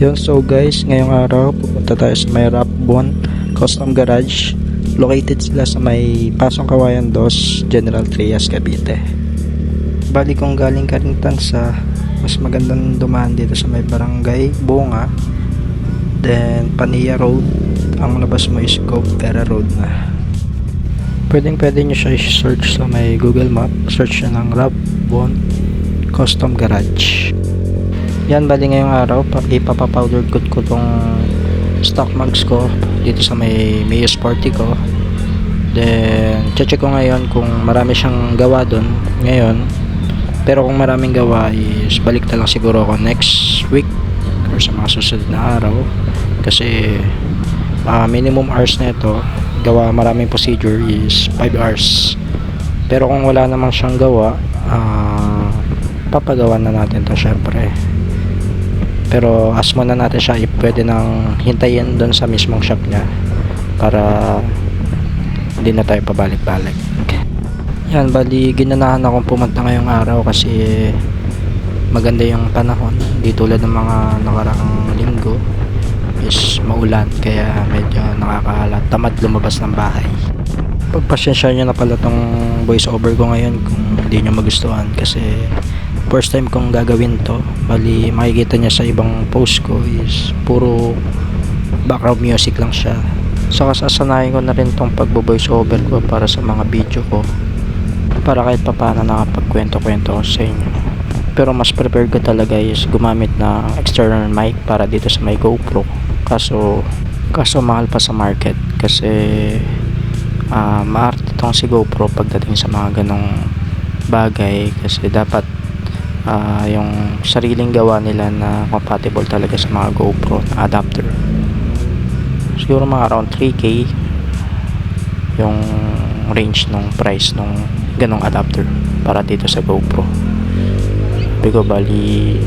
Yun, so guys, ngayong araw, pupunta tayo sa may Rapbon Custom Garage. Located sila sa may Pasong Kawayan 2, General Trias, Cavite. Bali kung galing ka sa mas magandang dumaan dito sa may barangay Bunga. Then, Pania Road. Ang labas mo is Pera Road na. Pwedeng pwede nyo siya i-search sa may Google Map. Search nyo ng Rapbon Custom Garage. Yan, bali ngayong araw, pa, ipapapowder coat ko tong stock mugs ko dito sa may Mayo Sporty ko. Then, check ko ngayon kung marami siyang gawa doon ngayon. Pero kung maraming gawa is balik na lang siguro ako next week or sa mga susunod na araw. Kasi ah, minimum hours na ito, gawa maraming procedure is 5 hours. Pero kung wala namang siyang gawa, ah, papagawa na natin to syempre pero as muna natin siya i- pwede nang hintayin doon sa mismong shop niya para hindi na tayo pabalik-balik. Yan bali ginanahan akong pumunta ngayong araw kasi maganda yung panahon. Di tulad ng mga nakaraang linggo is maulan kaya medyo nakakahala tamad lumabas ng bahay. Pagpasensya nyo na pala tong voice over ko ngayon kung hindi nyo magustuhan kasi first time kong gagawin to. Bali makikita niya sa ibang post ko is puro background music lang siya. Saka sasanayin ko na rin tong pagbo voice over ko para sa mga video ko. Para kahit papano nakapagkwento-kwento ko sa inyo. Pero mas prepared ko talaga is gumamit ng external mic para dito sa may GoPro. Kaso kaso mahal pa sa market kasi uh, maarte tong si GoPro pagdating sa mga ganong bagay kasi dapat ah, yung sariling gawa nila na compatible talaga sa mga GoPro na adapter. Siguro mga around 3k yung range ng price ng ganong adapter para dito sa GoPro. Sabi ko bali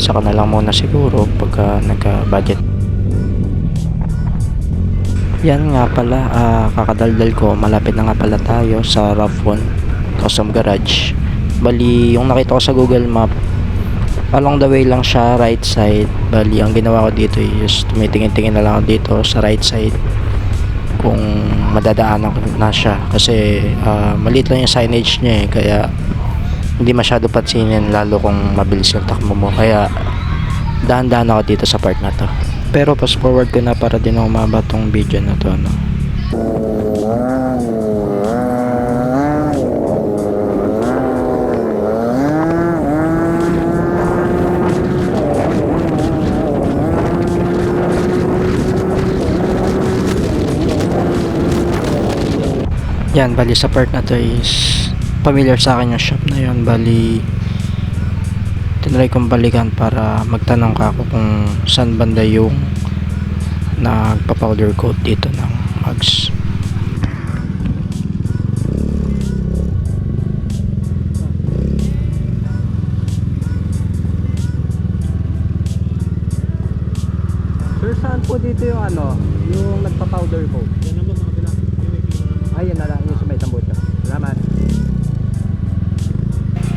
saka na lang muna siguro pagka nagka budget yan nga pala ah, kakadaldal ko. Malapit na nga pala tayo sa Ravon Custom Garage bali yung nakita ko sa Google Map along the way lang siya right side. Bali ang ginawa ko dito is tumitingin-tingin na lang dito sa right side kung madadaanan na siya. Kasi ah, maliit lang yung signage niya eh kaya hindi masyado pansinin lalo kung mabilis yung takbo mo. Kaya dahan-dahan ako dito sa part na to. Pero fast forward ko na para din ako tong video na to no? Yan, bali sa part na to is familiar sa akin yung shop na yun. Bali, tinry kong balikan para magtanong ka ako kung saan banda yung nagpa-powder coat dito ng mugs. Sir, saan po dito yung ano, yung nagpa-powder coat? Ayun na lang, yung sa may tambucho. Salamat.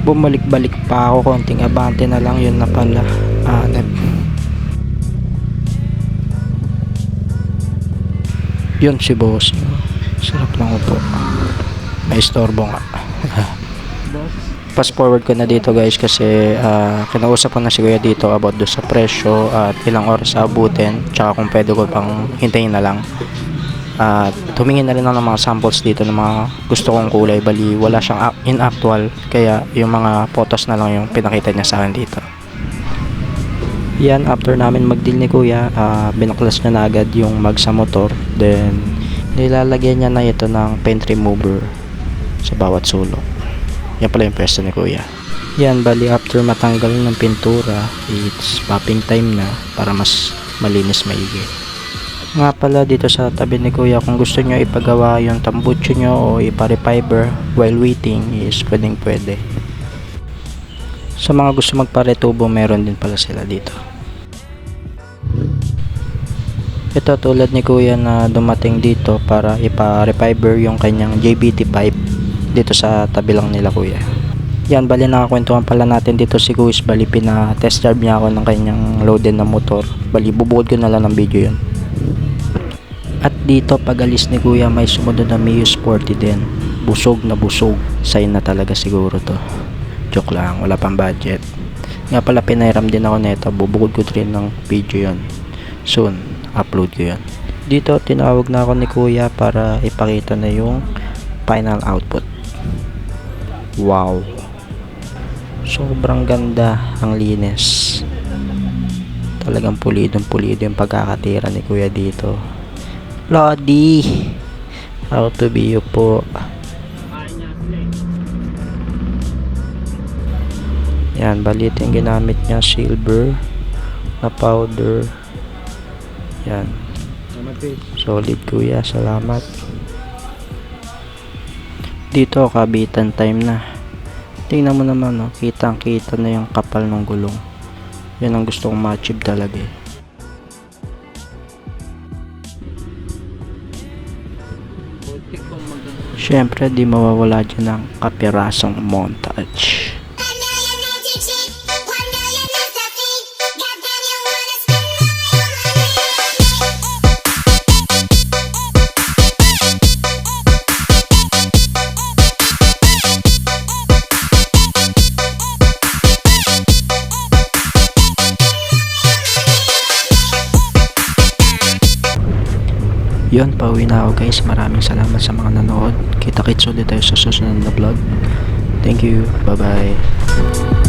Bumalik-balik pa ako, konting abante na lang yun na pala. Nag... Yun si boss. Sarap lang upo. May istorbo nga. Fast forward ko na dito guys kasi ah, kinausap ko na si kuya dito about do sa presyo at ilang oras abutin tsaka kung pwede ko pang hintayin na lang at tumingin na rin ako ng mga samples dito ng mga gusto kong kulay. Bali wala siyang in actual kaya yung mga photos na lang yung pinakita niya sa akin dito. Yan after namin mag-deal ni kuya ah, binaklas niya na agad yung mag sa motor. Then nilalagyan niya na ito ng paint remover sa bawat sulok. Yan pala yung pwesto ni kuya. Yan bali after matanggal ng pintura it's popping time na para mas malinis maigi nga pala dito sa tabi ni kuya kung gusto nyo ipagawa yung tambucho nyo o ipare-fiber while waiting is pwedeng pwede sa mga gusto magpare-tubo meron din pala sila dito ito tulad ni kuya na dumating dito para ipa-refiber yung kanyang JBT pipe dito sa tabi lang nila kuya Yan, bali nakakwentuhan pala natin dito si Kuis. Bali pina-test drive niya ako ng kanyang loaded na motor. Bali bubukod ko na lang ng video yun. At dito pag alis ni Kuya may sumunod na Mio Sporty din. Busog na busog. Sign na talaga siguro to. Joke lang, wala pang budget. Nga pala pinairam din ako nito. Bubukod ko rin ng video yon Soon, upload ko yun. Dito tinawag na ako ni Kuya para ipakita na yung final output. Wow. Sobrang ganda ang linis. Talagang pulidong pulido yung pagkakatira ni Kuya dito. Lodi! How to be you po. Yan, balit yung ginamit niya silver na powder. Yan. Solid kuya, salamat. Dito kabitan time na. Tingnan mo naman, no, kitang kita na yung kapal ng gulong. Yan ang gusto kong ma-achieve talaga eh. Siyempre, di mawawala dyan ang kapirasong montage. Yun, pauwi na ako guys. Maraming salamat sa mga nanood. Kita-kits ulit tayo sa susunod na vlog. Thank you. Bye-bye.